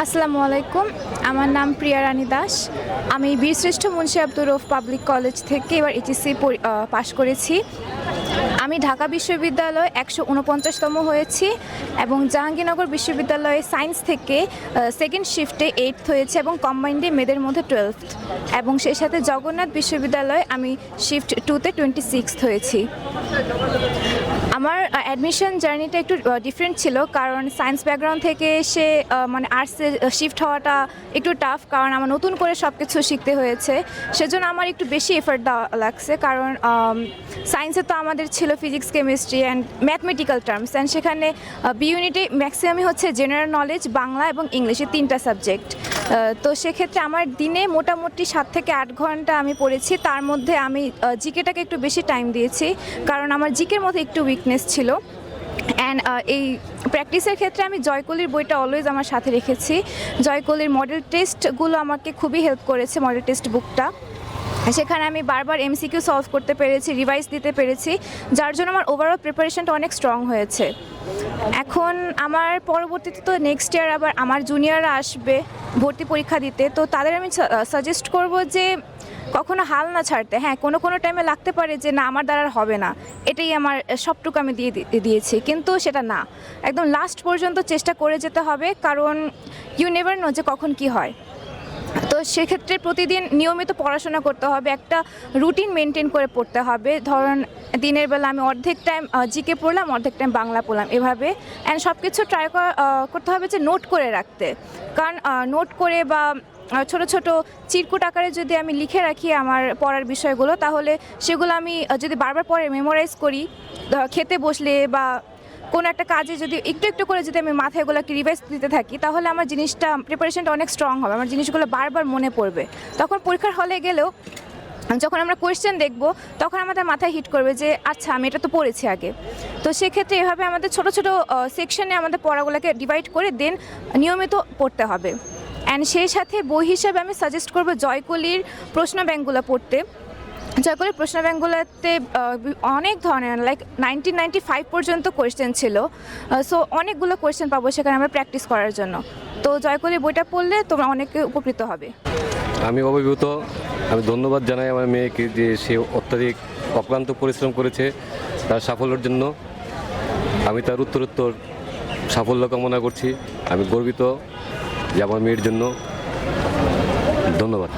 আসসালামু আলাইকুম। আমার নাম প্রিয়া রানী দাস। আমি বীরশ্রেষ্ঠ মুন্সি আব্দুর রফ পাবলিক কলেজ থেকে এবার এইচএসসি পাশ করেছি। আমি ঢাকা বিশ্ববিদ্যালয় একশো উনপঞ্চাশতম হয়েছি এবং জাহাঙ্গীরনগর বিশ্ববিদ্যালয়ে সায়েন্স থেকে সেকেন্ড শিফটে এইটথ হয়েছে এবং কম্বাইন্ডে মেয়েদের মধ্যে টুয়েলভ এবং সেই সাথে জগন্নাথ বিশ্ববিদ্যালয়ে আমি শিফট টুতে টোয়েন্টি সিক্সথ হয়েছি। আমার অ্যাডমিশন জার্নিটা একটু ডিফারেন্ট ছিল, কারণ সায়েন্স ব্যাকগ্রাউন্ড থেকে এসে মানে আর্টসে শিফট হওয়াটা একটু টাফ কারণ আমার নতুন করে সব কিছু শিখতে হয়েছে। সেজন্য আমার একটু বেশি এফার্ট দেওয়া লাগছে, কারণ সায়েন্সে তো আমাদের ছিল physics chemistry and mathematical terms and সেখানে বি ইউনিটে ম্যাক্সিমামই হচ্ছে জেনারেল নলেজ বাংলা এবং ইংলিশে তিনটা সাবজেক্ট তো সেক্ষেত্রে আমার দিনে মোটামুটি সাত থেকে আট ঘণ্টা আমি পড়েছি, তার মধ্যে আমি জিকেটাকে একটু বেশি টাইম দিয়েছি, কারণ আমার জিকের মধ্যে একটু উইকনেস ছিল। অ্যান্ড এই প্র্যাকটিসের ক্ষেত্রে আমি জয়কলির বইটা অলওয়েজ আমার সাথে রেখেছি। জয়কলির মডেল টেস্টগুলো আমাকে খুবই হেল্প করেছে মডেল টেস্ট বুকটা সেখানে আমি বারবার এমসিকিউ সলভ করতে পেরেছি রিভাইজ দিতে পেরেছি, যার জন্য আমার ওভারঅল প্রিপারেশনটা অনেক স্ট্রং হয়েছে। এখন আমার পরবর্তীতে তো নেক্সট ইয়ার আবার আমার জুনিয়ররা আসবে, ভর্তি পরীক্ষা দিতে। তো তাদের আমি সাজেস্ট করব যে কখনো হাল না ছাড়তে হ্যাঁ কোনো কোনো টাইমে লাগতে পারে যে না, আমার দ্বারা হবে না। এটাই আমার সবটুকু আমি দিয়ে দিয়েছি। কিন্তু সেটা না। একদম লাস্ট পর্যন্ত চেষ্টা করে যেতে হবে, কারণ ইউ নেভার নো যে কখন কি হয়। তো সেক্ষেত্রে প্রতিদিন নিয়মিত পড়াশোনা করতে হবে, একটা রুটিন মেনটেন করে পড়তে হবে। ধরুন, দিনের বেলা আমি অর্ধেক টাইম জিকে পড়লাম, অর্ধেক টাইম বাংলা পড়লাম, এভাবে। অ্যান্ড সব কিছু ট্রাই করতে হবে যে নোট করে রাখতে। কারণ নোট করে বা ছোট ছোট চিরকুট আকারে যদি আমি লিখে রাখি আমার পড়ার বিষয়গুলো, তাহলে সেগুলো আমি যদি বারবার পরে মেমোরাইজ করি খেতে বসলে বা কোনো একটা কাজে যদি একটু একটু করে যদি আমি মাথায় এগুলোকে রিভাইজ দিতে থাকি, তাহলে আমার জিনিসটা প্রিপারেশনটা অনেক স্ট্রং হবে, আমার জিনিসগুলো বারবার মনে পড়বে। তখন পরীক্ষার হলে গেলেও যখন আমরা কোয়েশ্চেন দেখব, তখন আমাদের মাথায় হিট করবে যে আচ্ছা আমি এটা তো পড়েছি আগে। তো সেক্ষেত্রে এভাবে আমাদের ছোট ছোট সেকশনে আমাদের পড়াগুলোকে ডিভাইড করে দেন, নিয়মিত পড়তে হবে। অ্যান্ড সেই সাথে বই হিসাবে আমি সাজেস্ট করব জয়কলির প্রশ্ন ব্যাংকগুলো পড়তে। জয়কলির প্রশ্ন ব্যাংকগুলোতে অনেক ধরনের লাইক নাইনটিন নাইনটি ফাইভ পর্যন্ত কোয়েশ্চেন ছিল। সো অনেকগুলো কোয়েশ্চেন পাবো সেখানে আমরা প্র্যাকটিস করার জন্য। তো জয়কলির বইটা পড়লে তোমরা অনেকে উপকৃত হবে। আমি অভিভূত, আমি ধন্যবাদ জানাই আমার মেয়েকে যে সে অত্যাধিক অক্লান্ত পরিশ্রম করেছে তার সাফল্যের জন্য। আমি তার উত্তরোত্তর সাফল্য কামনা করছি। আমি গর্বিত। যে আমার মেয়ের জন্য ধন্যবাদ।